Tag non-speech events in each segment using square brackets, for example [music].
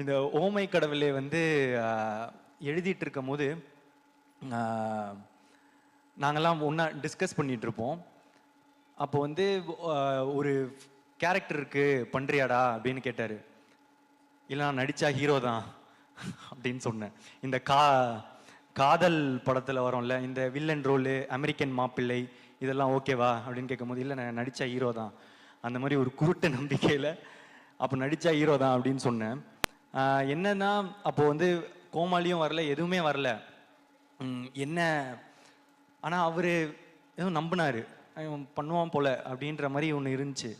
இந்த ஓமை கடவுளே வந்து எழுதிட்டு இருக்கும் போது நாங்கள்லாம் ஒன்றா டிஸ்கஸ் பண்ணிட்டு இருப்போம் அப்போ வந்து ஒரு கேரக்டர் இருக்கு பண்றியாடா அப்படின்னு கேட்டாரு. இல்லை நான் நடிச்சா ஹீரோ தான் அப்படின்னு சொன்னேன். இந்த கா காதல் படத்தில் வரும்ல இந்த வில்லன் ரோலு அமெரிக்கன் மாப்பிள்ளை இதெல்லாம் ஓகேவா அப்படின்னு கேட்கும்போது இல்லை நான் நடிச்சா ஹீரோ தான். அந்த மாதிரி ஒரு குருட்டு நம்பிக்கையில் அப்போ நடிச்சா ஹீரோ தான் அப்படின்னு சொன்னேன். என்னன்னா அப்போ வந்து கோமாளியும் வரல எதுவுமே வரல. என்ன ஆனால் அவர் ஏதோ நம்பினாரு. பண்ணுவான் போல அப்படின்ற மாதிரி ஒன்று இருந்துச்சு.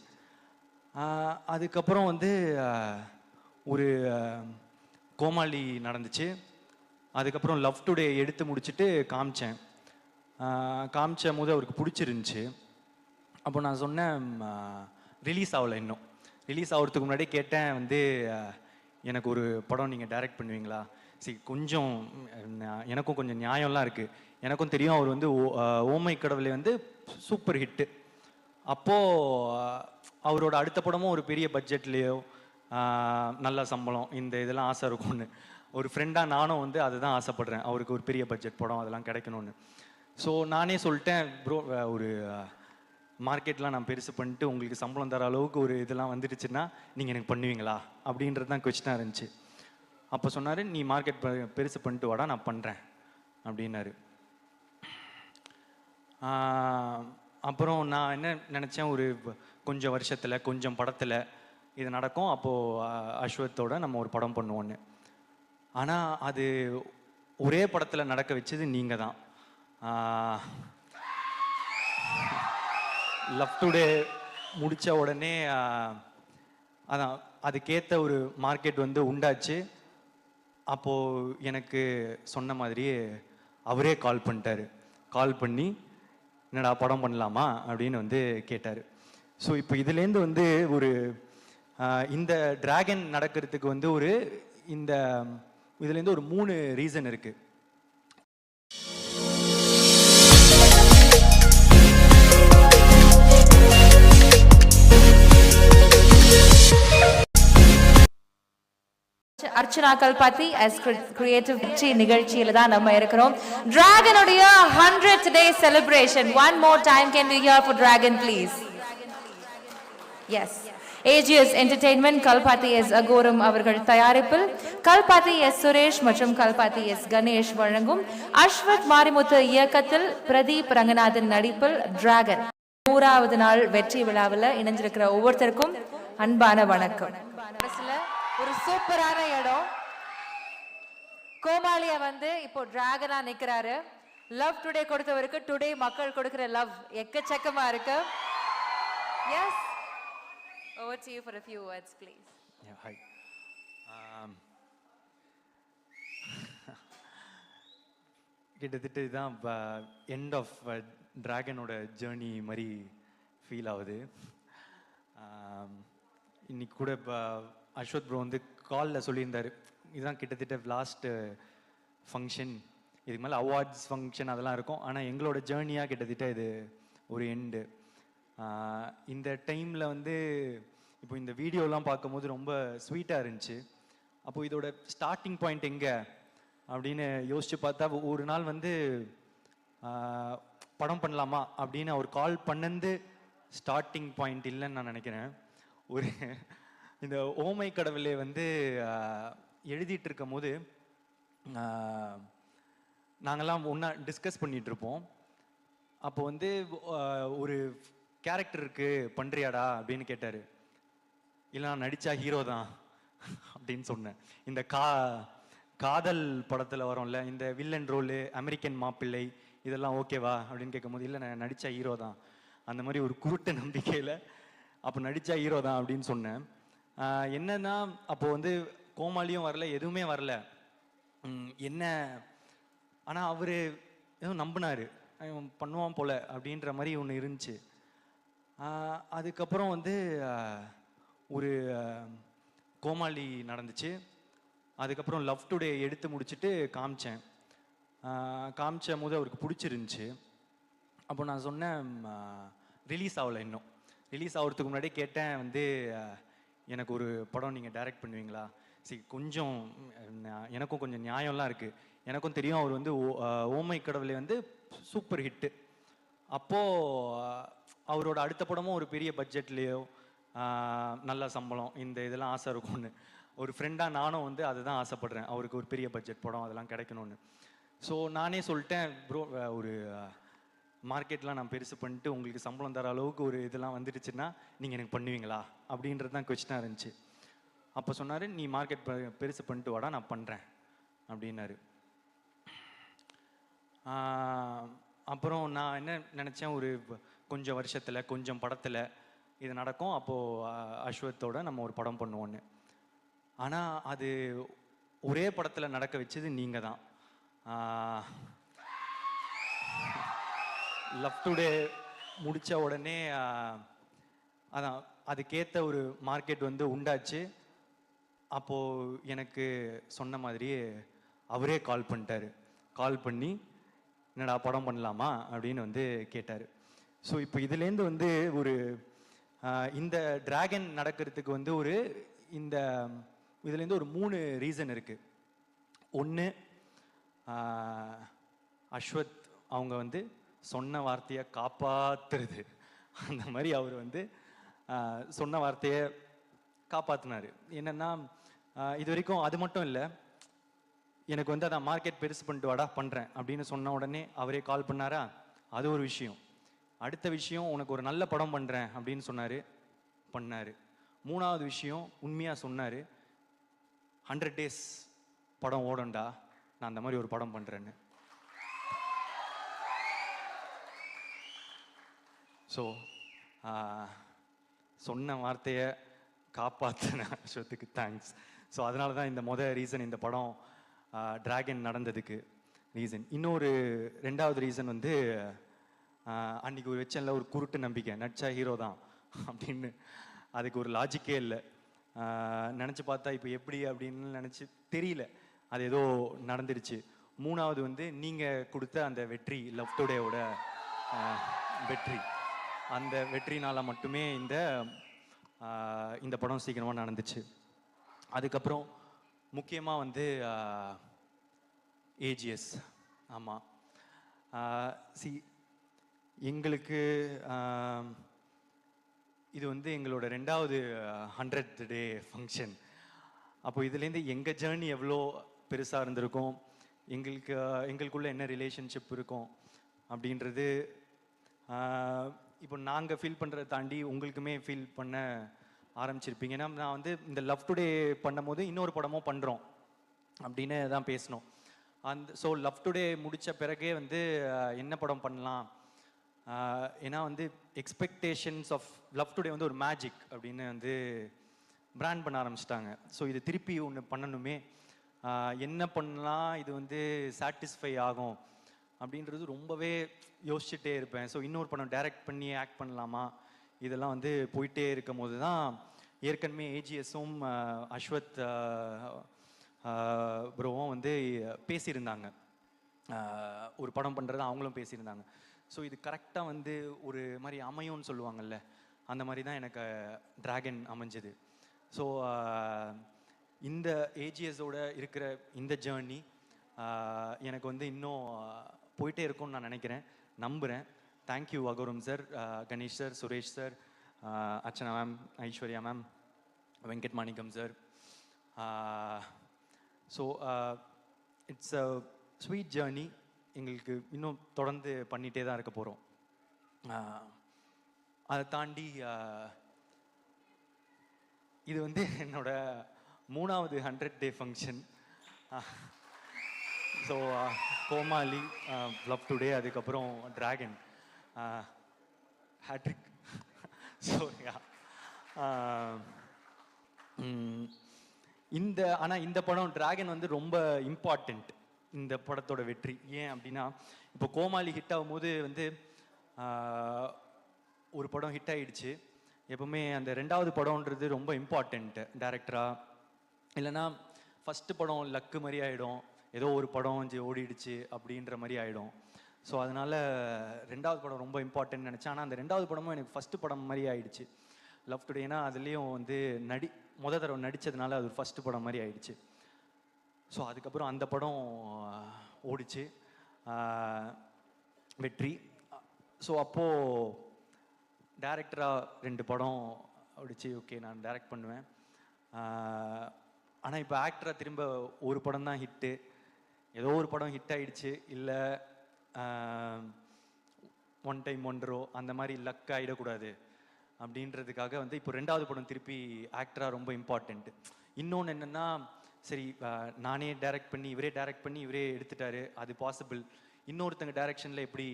அதுக்கப்புறம் வந்து ஒரு கோமாளி நடந்துச்சு. அதுக்கப்புறம் லவ் டுடே எடுத்து முடிச்சுட்டு காமிச்சேன். காமிச்ச போது அவருக்கு பிடிச்சிருந்துச்சு. அப்போ நான் சொன்னேன் ரிலீஸ் ஆகலை இன்னும். ரிலீஸ் ஆகிறதுக்கு முன்னாடி கேட்டேன் வந்து எனக்கு ஒரு படம் நீங்கள் டைரக்ட் பண்ணுவீங்களா? சரி கொஞ்சம் எனக்கும் கொஞ்சம் நியாயம்லாம் இருக்குது எனக்கும் தெரியும் அவர் வந்து ஓமை கடவுளை வந்து சூப்பர் ஹிட்டு அப்போது அவரோட அடுத்த படமும் ஒரு பெரிய பட்ஜெட்லேயோ நல்ல சம்பளம் இந்த இதெல்லாம் ஆசை இருக்கும்னு. ஒரு ஃப்ரெண்டாக நானும் வந்து அதுதான் ஆசைப்படுறேன். அவருக்கு ஒரு பெரிய பட்ஜெட் படம் அதெல்லாம் கிடைக்கணும்னு. ஸோ நானே சொல்லிட்டேன் ப்ரோ ஒரு மார்க்கெட்லாம் நான் பெருசு பண்ணிட்டு உங்களுக்கு சம்பளம் தர அளவுக்கு ஒரு இதெல்லாம் வந்துடுச்சுன்னா நீங்கள் எனக்கு பண்ணுவீங்களா? அப்படின்றது தான் கொஸ்டினாக இருந்துச்சு. அப்போ சொன்னார் நீ மார்க்கெட் பெருசு பண்ணிட்டு வாடா நான் பண்ணுறேன் அப்படின்னாரு. அப்புறம் நான் என்ன நினச்சேன் ஒரு கொஞ்சம் வருஷத்தில் கொஞ்சம் படத்தில் இது நடக்கும். அப்போது அஸ்வத்தோட நம்ம ஒரு படம் பண்ணுவோன்னு. ஆனால் அது ஒரே படத்தில் நடக்க வச்சது நீங்கள் தான் லவ் டுடே முடித்த உடனே அதான் அதுக்கேற்ற ஒரு மார்க்கெட் வந்து உண்டாச்சு. அப்போது எனக்கு சொன்ன மாதிரியே அவரே கால் பண்ணிட்டாரு. கால் பண்ணி என்னடா படம் பண்ணலாமா? அப்படின்னு வந்து கேட்டார். ஸோ இப்போ இதுலேருந்து வந்து ஒரு இந்த டிராகன் நடக்கிறதுக்கு வந்து ஒரு இந்த இதுலேருந்து ஒரு மூணு ரீசன் இருக்குது அர்ச்சனா கல்பாத்தி அஸ் கிரியேட்டிவ் வெற்றி நிகழ்ச்சியில தான் நம்ம இருக்கிறோம். டிராகனுடைய hundred day celebration one more time can we hear for Dragon please yes AGS entertainment Kalpathi S Aghoram அவர்கள் தயாரிப்பில். கல்பாத்தி எஸ் சுரேஷ் மற்றும் கல்பாத்தி எஸ் கணேஷ் வழங்கும். அஸ்வத் மாரிமுத்து இயக்கத்தில் பிரதீப் ரங்கநாதன் நடிப்பில் டிராகன் நூறாவது நாள் வெற்றி விழாவில் இணைஞ்சிருக்கிற ஒவ்வொருத்தருக்கும் அன்பான வணக்கம். ஒரு சூப்பரான இடம். கோமாளிய வந்து இப்போ டிராகனா நிக்கிறாரு. லவ் டுடே கொடுத்தவருக்கு டுடே மக்கள் கொடுக்கிற லவ் எக்கச்சக்கமா இருக்கு. Yes over to you for a few words please. Hi um, [laughs] கிட்டத்தட்ட இதுதான் எண்ட் ஆஃப் டிராகனோட ஜேர்னி மாதிரி ஃபீல் ஆகுது. Um, இன்னைக்கு கூட இப்போ அஸ்வத் ப்ரோ வந்து காலில் சொல்லியிருந்தார். இதுதான் கிட்டத்தட்ட லாஸ்ட்டு ஃபங்க்ஷன் இதுக்கு மேலே அவார்ட்ஸ் ஃபங்க்ஷன் அதெல்லாம் இருக்கும். ஆனால் எங்களோட ஜேர்னியாக கிட்டத்தட்ட இது ஒரு எண்டு இந்த டைமில் வந்து இப்போ இந்த வீடியோலாம் பார்க்கும்போது ரொம்ப ஸ்வீட்டாக இருந்துச்சு. அப்போ இதோட ஸ்டார்டிங் பாயிண்ட் எங்கே? அப்படின்னு யோசிச்சு பார்த்தா ஒரு நாள் வந்து படம் பண்ணலாமா? அப்படின்னு அவர் கால் பண்ணந்து ஸ்டார்டிங் பாயிண்ட் இல்லைன்னு நான் நினைக்கிறேன். ஒரு இந்த ஓமை கடவுளே வந்து எழுதிட்டு இருக்கும் போது நாங்கள்லாம் ஒன்றா டிஸ்கஸ் பண்ணிட்டு இருப்போம் அப்போ வந்து ஒரு கேரக்டர் இருக்கு பண்றியாடா அப்படின்னு கேட்டாரு. இல்லை நான் நடிச்சா ஹீரோ தான் அப்படின்னு சொன்னேன். இந்த கா காதல் படத்தில் வரும்ல இந்த வில்லன் ரோலு அமெரிக்கன் மாப்பிள்ளை இதெல்லாம் ஓகேவா அப்படின்னு கேட்கும்போது இல்லை நான் நடித்த ஹீரோ தான். அந்த மாதிரி ஒரு குருட்டு நம்பிக்கையில் அப்போ நடிச்சா ஹீரோ தான் அப்படின்னு சொன்னேன். என்னன்னா அப்போ வந்து கோமாளியும் வரல எதுவுமே வரல. என்ன? ஆனால் அவர் ஏதோ நம்பினாரு. பண்ணுவான் போல அப்படின்ற மாதிரி ஒன்று இருந்துச்சு. அதுக்கப்புறம் வந்து ஒரு கோமாளி நடந்துச்சு. அதுக்கப்புறம் லவ் டுடே எடுத்து முடிச்சுட்டு காமிச்சேன். ஆஹ் காமிச்ச போது அவருக்கு பிடிச்சிருந்துச்சு. அப்போ நான் சொன்னேன் ரிலீஸ் ஆகலை இன்னும். ரிலீஸ் ஆகிறதுக்கு முன்னாடி கேட்டேன் வந்து எனக்கு ஒரு படம் நீங்கள் டைரக்ட் பண்ணுவீங்களா? சரி கொஞ்சம் எனக்கும் கொஞ்சம் நியாயம்லாம் இருக்குது எனக்கும் தெரியும் அவர் வந்து ஓமை கடவுளை வந்து சூப்பர் ஹிட்டு அப்போது அவரோட அடுத்த படமும் ஒரு பெரிய பட்ஜெட்லேயோ நல்ல சம்பளம் இந்த இதெல்லாம் ஆசை இருக்கும்னு. ஒரு ஃப்ரெண்டாக நானும் வந்து அதுதான் ஆசைப்படுறேன். அவருக்கு ஒரு பெரிய பட்ஜெட் படம் அதெல்லாம் கிடைக்கணும்னு. ஸோ நானே சொல்லிட்டேன் ப்ரோ ஒரு மார்க்கெட்லாம் நான் பெருசு பண்ணிட்டு உங்களுக்கு சம்பளம் தர அளவுக்கு ஒரு இதெல்லாம் வந்துடுச்சுன்னா நீங்கள் எனக்கு பண்ணுவீங்களா? அப்படின்றது தான் கொஸ்டினாக இருந்துச்சு. அப்போ சொன்னார் நீ மார்க்கெட் பெருசு பண்ணிட்டு வாடா நான் பண்ணுறேன் அப்படின்னாரு. அப்புறம் நான் என்ன நினச்சேன் ஒரு கொஞ்சம் வருஷத்தில் கொஞ்சம் படத்தில் இது நடக்கும். அப்போது அஸ்வத்தோட நம்ம ஒரு படம் பண்ணுவோன்னு ஆனால் அது ஒரே படத்தில் நடக்க வச்சது நீங்கள் தான் லவ் டுடே முடித்த உடனே அதான் அதுக்கேற்ற ஒரு மார்க்கெட் வந்து உண்டாச்சு. அப்போது எனக்கு சொன்ன மாதிரியே அவரே கால் பண்ணிட்டாரு. கால் பண்ணி என்னடா படம் பண்ணலாமா? அப்படின்னு வந்து கேட்டார். ஸோ இப்போ இதுலேருந்து வந்து ஒரு இந்த டிராகன் நடக்கிறதுக்கு வந்து ஒரு இந்த இதுலேருந்து ஒரு மூணு ரீசன் இருக்குது ஒன்று அஸ்வத் அவங்க வந்து சொன்ன வார்த்தையை காப்பாத்துறது. அந்த மாதிரி அவர் வந்து சொன்ன வார்த்தையை காப்பாற்றினார் என்னென்னா இது வரைக்கும் அது மட்டும் இல்லை எனக்கு வந்து அதான் மார்க்கெட் பெருசு பண்ணிட்டு வாடா பண்ணுறேன் அப்படின்னு சொன்ன உடனே அவரே கால் பண்ணாரா? அது ஒரு விஷயம். அடுத்த விஷயம் உனக்கு ஒரு நல்ல படம் பண்ணுறேன் அப்படின்னு சொன்னார் பண்ணார். மூணாவது விஷயம் உண்மையாக சொன்னார் ஹண்ட்ரட் டேஸ் படம் ஓடும்டா நான் அந்த மாதிரி ஒரு படம் பண்ணுறேன்னு ஸோ சொன்ன வார்த்தையை காப்பாற்றின அஸ்வத்துக்கு தேங்க்ஸ் ஸோ அதனால தான் இந்த மொதல் ரீசன் இந்த படம் ட்ராகன் நடந்ததுக்கு ரீசன் இன்னொரு ரெண்டாவது ரீசன் வந்து அன்றைக்கி ஒரு வச்சனில் ஒரு குருட்டு நம்பிக்கை. நடிச்சா ஹீரோ தான் அப்படின்னு அதுக்கு ஒரு லாஜிக்கே இல்லை. நினச்சி பார்த்தா இப்போ எப்படி அப்படின்னு நினச்சி தெரியல. அது ஏதோ நடந்துருச்சு. மூணாவது வந்து நீங்கள் கொடுத்த அந்த வெற்றி லவ் டுடேவோட வெற்றி. அந்த வெற்றினால மட்டுமே இந்த இந்த படம் சீக்கிரமாக நடந்துச்சு. அதுக்கப்புறம் முக்கியமாக வந்து ஏஜிஎஸ் ஆமாம் சி எங்களுக்கு இது வந்து எங்களோட ரெண்டாவது ஹண்ட்ரட் டே ஃபங்க்ஷன் அப்போ இதுலேருந்து எங்கள் ஜேர்னி எவ்வளோ பெருசாக இருந்திருக்கும் எங்களுக்கு எங்களுக்குள்ள என்ன ரிலேஷன்ஷிப் இருக்கும் அப்படின்றது இப்போ நாங்கள் ஃபீல் பண்ணுறதை தாண்டி உங்களுக்குமே ஃபீல் பண்ண ஆரம்பிச்சிருப்பீங்க. ஏன்னா நான் வந்து இந்த லவ் டுடே பண்ணும்போது இன்னொரு படமும் பண்ணுறோம் அப்படின்னு தான் பேசினோம் அந்த ஸோ லவ் டுடே முடித்த பிறகே வந்து என்ன படம் பண்ணலாம்? ஏன்னா வந்து எக்ஸ்பெக்டேஷன்ஸ் ஆஃப் லவ் டுடே வந்து ஒரு மேஜிக் அப்படின்னு வந்து பிராண்ட் பண்ண ஆரம்பிச்சிட்டாங்க. ஸோ இது திருப்பி ஒன்று பண்ணணுமே. என்ன பண்ணலாம்? இது வந்து சாட்டிஸ்ஃபை ஆகும். அப்படின்றது ரொம்பவே யோசிச்சுட்டே இருப்பேன். ஸோ இன்னொரு படம் டைரக்ட் பண்ணி ஆக்ட் பண்ணலாமா? இதெல்லாம் வந்து போயிட்டே இருக்கும் போது தான் ஏற்கனவே ஏஜிஎஸும் அஸ்வத் ப்ரோவும் வந்து பேசியிருந்தாங்க. ஒரு படம் பண்ணுறது அவங்களும் பேசியிருந்தாங்க. ஸோ இது கரெக்டாக வந்து ஒரு மாதிரி அமையும்னு சொல்லுவாங்கல்ல. அந்த மாதிரி தான் எனக்கு ட்ராகன் அமைஞ்சது. ஸோ இந்த ஏஜிஎஸோட இருக்கிற இந்த ஜேர்னி எனக்கு வந்து இன்னும் போயிட்டே இருக்கும்னு நான் நினைக்கிறேன். நம்புகிறேன் thank you Aghoram sir Ganesh sir Suresh sir Archana ma'am Aishwarya ma'am Venkat Manickam sir so it's a sweet journey எங்களுக்கு இன்னும் தொடர்ந்து பண்ணிகிட்டே தான் இருக்க போகிறோம் uh, அதை தாண்டி uh, இது வந்து என்னோட மூணாவது hundred day function so Comali Love Today அதுக்கப்புறம் டிராகன் ஹேட்ரிக் ஸோ இந்த ஆனால் இந்த படம் டிராகன் வந்து ரொம்ப இம்பார்ட்டண்ட் இந்த படத்தோட வெற்றி. ஏன் அப்படின்னா இப்போ கோமாளி ஹிட் ஆகும்போது வந்து uh, ஒரு படம் ஹிட் ஆகிடுச்சு எப்பவுமே அந்த ரெண்டாவது படம்ன்றது ரொம்ப இம்பார்ட்டண்ட்டு டேரக்டராக இல்லைன்னா ஃபஸ்ட்டு படம் லக்கு மாதிரி ஆகிடும் ஏதோ ஒரு படம் கொஞ்சம் ஓடிடுச்சு அப்படின்ற மாதிரி ஆகிடும் ஸோ அதனால் ரெண்டாவது படம் ரொம்ப இம்பார்ட்டன்ட் நினச்சேன். ஆனால் அந்த ரெண்டாவது படமும் எனக்கு ஃபஸ்ட்டு படம் மாதிரி ஆயிடுச்சு. லவ் டுடேனா அதுலேயும் வந்து நடி முத தடவை நடித்ததுனால அது ஃபஸ்ட்டு படம் மாதிரி ஆயிடுச்சு. ஸோ அதுக்கப்புறம் அந்த படம் ஓடிச்சு. வெற்றி. ஸோ அப்போது டேரக்டராக ரெண்டு படம் ஓடிச்சு. ஓகே நான் டைரக்ட் பண்ணுவேன். ஆனால் இப்போ ஆக்டராக திரும்ப ஒரு படம் தான் ஹிட்டு ஏதோ ஒரு படம் ஹிட் ஆயிடுச்சு இல்லை ஒன் டைம் ஒன்றோ அந்த மாதிரி லக் ஆகிடக்கூடாது அப்படின்றதுக்காக வந்து இப்போ ரெண்டாவது படம் திருப்பி ஆக்டராக ரொம்ப இம்பார்ட்டண்ட் இன்னொன்று என்னென்னா சரி நானே டைரக்ட் பண்ணி இவரே டைரக்ட் பண்ணி இவரே எடுத்துட்டாரு அது பாசிபிள் இன்னொருத்தங்க டைரக்ஷனில் எப்படி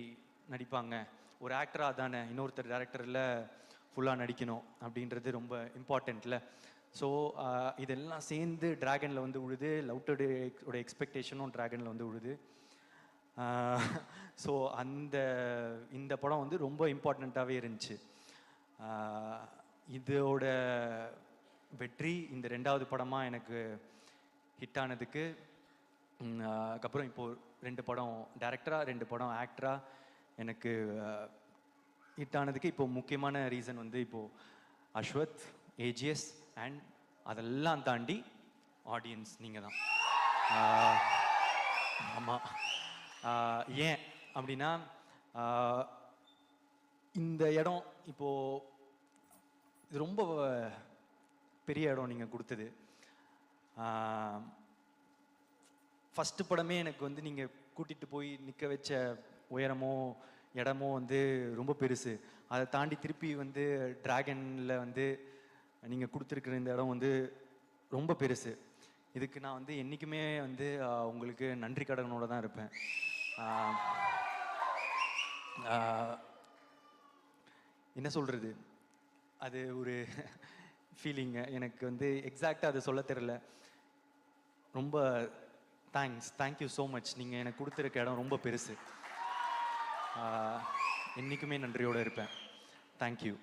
நடிப்பாங்க? ஒரு ஆக்டராக தானே இன்னொருத்தர் டேரக்டரில் ஃபுல்லாக நடிக்கணும் அப்படின்றது ரொம்ப இம்பார்ட்டண்ட்டில் ஸோ uh, இதெல்லாம் சேர்ந்து டிராகனில் வந்து உழுது லவ் உடைய எக்ஸ்பெக்டேஷனும் ட்ராகனில் வந்து உழுது. ஸோ அந்த இந்த படம் வந்து ரொம்ப இம்பார்ட்டண்ட்டாகவே இருந்துச்சு. இதோட வெற்றி இந்த ரெண்டாவது படமாக எனக்கு ஹிட் ஆனதுக்கு அதுக்கப்புறம் இப்போது ரெண்டு படம் டேரக்டராக ரெண்டு படம் ஆக்டராக எனக்கு ஹிட் ஆனதுக்கு இப்போ முக்கியமான ரீசன் வந்து இப்போது அஸ்வத் ஏஜிஎஸ் அண்ட் அதெல்லாம் தாண்டி ஆடியன்ஸ் நீங்கள் தான் ஆமாம் ஏன் அப்படின்னா இந்த இடம் இப்போது இது ரொம்ப பெரிய இடம் நீங்கள் கொடுத்தது. ஃபஸ்ட்டு படமே எனக்கு வந்து நீங்கள் கூட்டிகிட்டு போய் நிற்க வச்ச உயரமோ இடமோ வந்து ரொம்ப பெருசு. அதை தாண்டி திருப்பி வந்து டிராகனில் வந்து நீங்கள் கொடுத்துருக்குற இந்த இடம் வந்து ரொம்ப பெருசு. இதுக்கு நான் வந்து என்றைக்குமே வந்து உங்களுக்கு நன்றி கடனோட தான் இருப்பேன். என்ன சொல்கிறது அது ஒரு ஃபீலிங்கு எனக்கு வந்து எக்ஸாக்டாக அதை சொல்ல தெரில ரொம்ப தேங்க்ஸ் தேங்க்யூ ஸோ மச் நீங்கள் எனக்கு கொடுத்துருக்க இடம் ரொம்ப பெருசு. என்றைக்குமே என்னைக்குமே நன்றியோடு இருப்பேன். தேங்க்யூ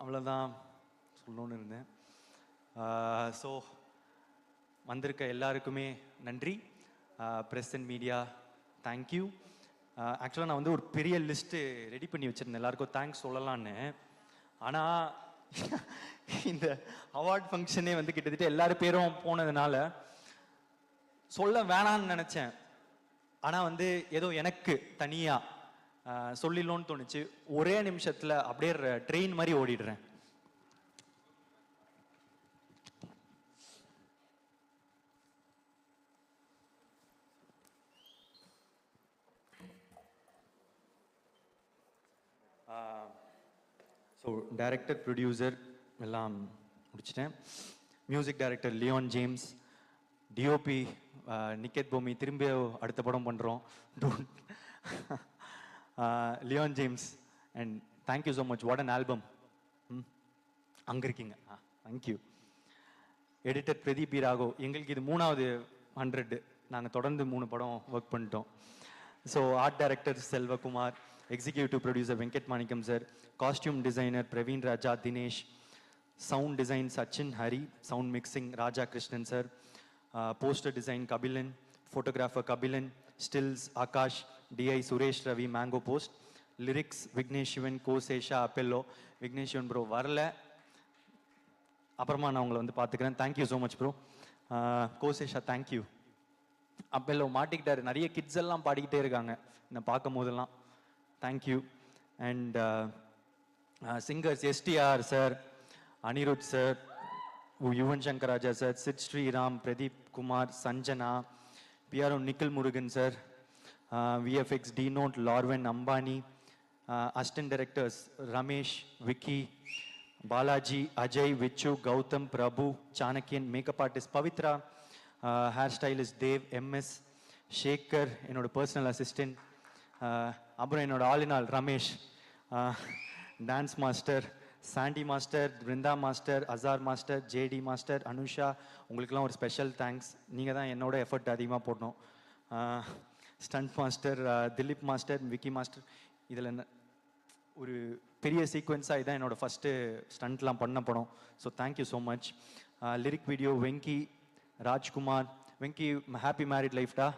அவ்வளோதான் சொல்லணும்னு இருந்தேன். ஸோ வந்திருக்க எல்லாருக்குமே நன்றி. ப்ரெஸ் அண்ட் மீடியா தேங்க்யூ ஆக்சுவலாக நான் வந்து ஒரு பெரிய லிஸ்ட்டு ரெடி பண்ணி வச்சுருந்தேன். எல்லாருக்கும் தேங்க்ஸ் சொல்லலான்னு ஆனால் இந்த அவார்ட் ஃபங்க்ஷனே வந்து கிட்டத்தட்ட எல்லாரும் பேரும் போனதுனால சொல்ல வேணாம்னு நினச்சேன். ஆனால் வந்து ஏதோ எனக்கு தனியாக சொல்லிடணும்னு தோணுச்சு. ஒரே நிமிஷத்தில் அப்படியே ட்ரெயின் மாதிரி ஓடிடுறேன். ஸோ டைரக்டர் ப்ரொடியூசர் எல்லாம் முடிச்சிட்டேன். Music director Leon James DOP Niketh Bhoomi திரும்ப அடுத்த படம் பண்ணுறோம் [laughs] Leon James and thank you so much what an album hmm அங்கே இருக்கீங்க. ஆ thank you editor Pradeep P எங்களுக்கு இது மூணாவது ஹண்ட்ரட் நாங்கள் தொடர்ந்து மூணு படம் ஒர்க் பண்ணிட்டோம். So art director Selvakumar executive producer Venkat Manickam sir costume designer Praveen Raja Dinesh sound design Sachin Hari sound mixing Raja Krishnan sir poster design Kabilan photographer Kabilan stills Akash DI Suresh Ravi mango post lyrics Vignesh Shivan Ko Sesha அப்பெல்லோ Vignesh Shivan bro வரல. அப்புறமா நான் உங்களை வந்து பார்த்துக்கிறேன். Thank you so much bro Ko Sesha thank you அப்பெல்லோ மாட்டிக்கிட்டாரு. நிறைய kids எல்லாம் பாடிக்கிட்டே இருக்காங்க. என்னை பார்க்கும் போதெல்லாம் thank you and singers STR sir Anirudh sir Yuvan Shankar Raja sir Sid Sriram Pradeep Kumar Sanjana PRO Nikhil Murugan sir VFX D note லார்வன் Ambani assistant directors Ramesh Vicky Balaji Ajay Vichu Gautham Prabhu Chanakyan makeup artist Pavithra hair stylist Dev MS Shekar என்னோட personal assistant அப்புறம் என்னோட ஆளினால் Ramesh dance master Sandy master Brinda master Azhar master JD master Anusha உங்களுக்கெல்லாம் ஒரு special thanks நீங்கள் தான் என்னோட effort அதிகமாக போடணும். Stunt master Dhilip master Vicky master இதில் ஒரு பெரிய சீக்வன்ஸாக இதான் என்னோட ஃபஸ்ட்டு ஸ்டண்ட்லாம் பண்ண படம். So thank you so much lyric video Venky Rajkumar Venky happy married லைஃப்டா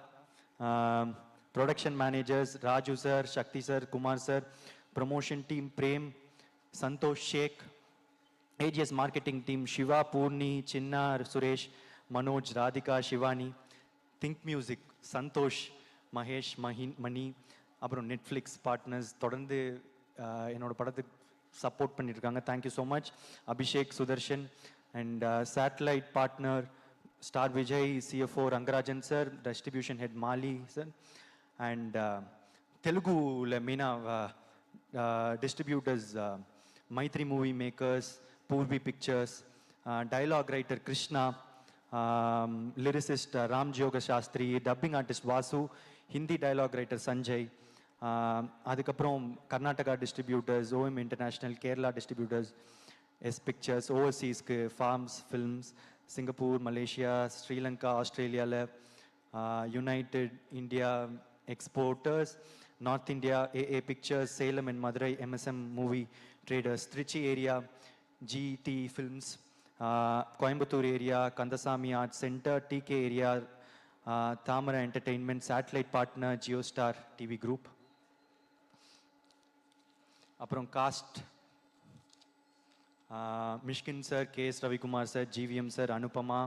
production managers Raju sir Sakthi sir Kumar sir promotion team Prem Santhosh Sheikh AGS marketing team Siva Poorni Chinna Suresh Manoj Radhika Sivani Think Music Santhosh Mahesh Mahin Mani அப்புறம் Netflix partners தொடர்ந்து என்னோடய படத்துக்கு support பண்ணியிருக்காங்க thank you so much Abhishek Sudharshan and satellite partner Star Vijay CFO Rangarajan sir distribution head Mali sir and தெலுங்குல Meena distributors Mythri movie makers Poorvi pictures dialogue writer Krishna lyricist Ram Joga Sastry dubbing artist Vasu Hindi dialogue writer Sanjay ah அதுக்கப்புறம் Karnataka distributors OM international Kerala distributors S pictures ஓவர்சீஸ்க்கு forms films Singapore Malaysia Sri Lanka ஆஸ்திரேலியாவில் united India exporters north India AA pictures Salem and Madurai MSM movie traders Trichy area GT films Coimbatore area Kandasamy art centre TK area Thamarai entertainment satellite partner Jio Star TV group அப்புறம் cast. Mysskin sir K S Ravikumar sir GVM sir Anupama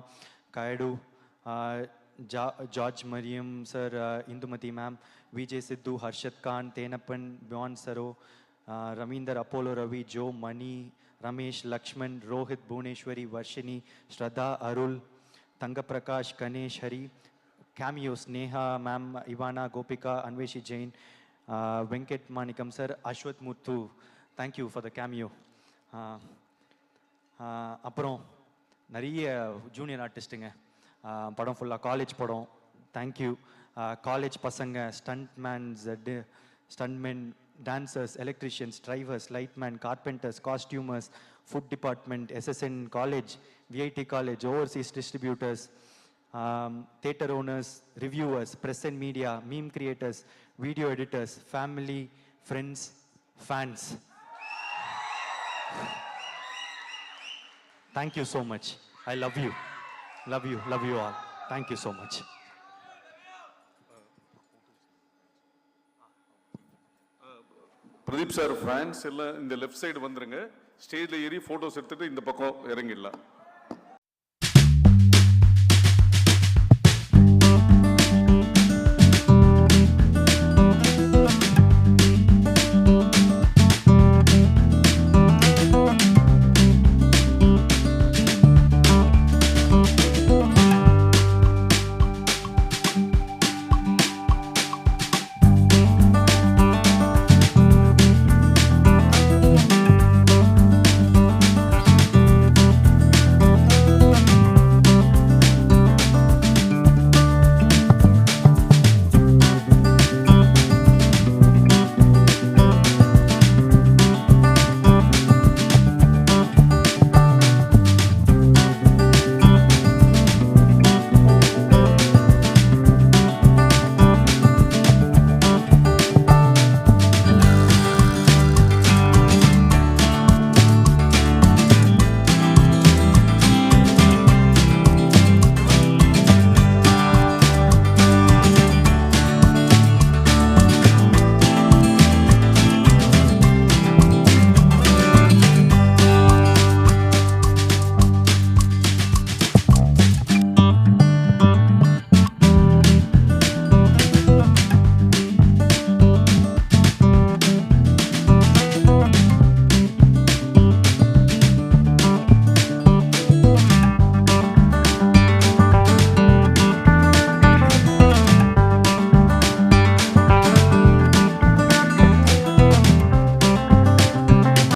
Kayadu Jha George Mariyan sir Indumathi ma'am Vijay Siddhu Harshath Khan Thenappan பியான் Saro Raveendar Apollo Ravi Jo Mani Ramesh Lakshman Rohit Bhuvaneswari Varshini Shraddha Arul Thangaprakash Ganesh Hari cameos Neha ma'am Ivana Gopika Anveshi Jain Venkat Manickam sir Ashwath Muthu. Thank you for the cameo அப்புறம் நிறைய junior ஆர்டிஸ்ட்டுங்க படம் ஃபுல்லாக college படம். Thank you college பசங்க stunt mans dancers, electricians, drivers, lightmen, carpenters, costumers, food department, SSN college, VIT college, overseas distributors, um, theater owners, reviewers, press and media, meme creators, video editors, family, friends, fans. Thank you so much. I love you. Love you. Love you all. Thank you so much. Pradeep sir fans எல்லாம் இந்த left side வந்துருங்க. ஸ்டேஜில் ஏறி photos எடுத்துட்டு இந்த பக்கம் இறங்கிடலாம்.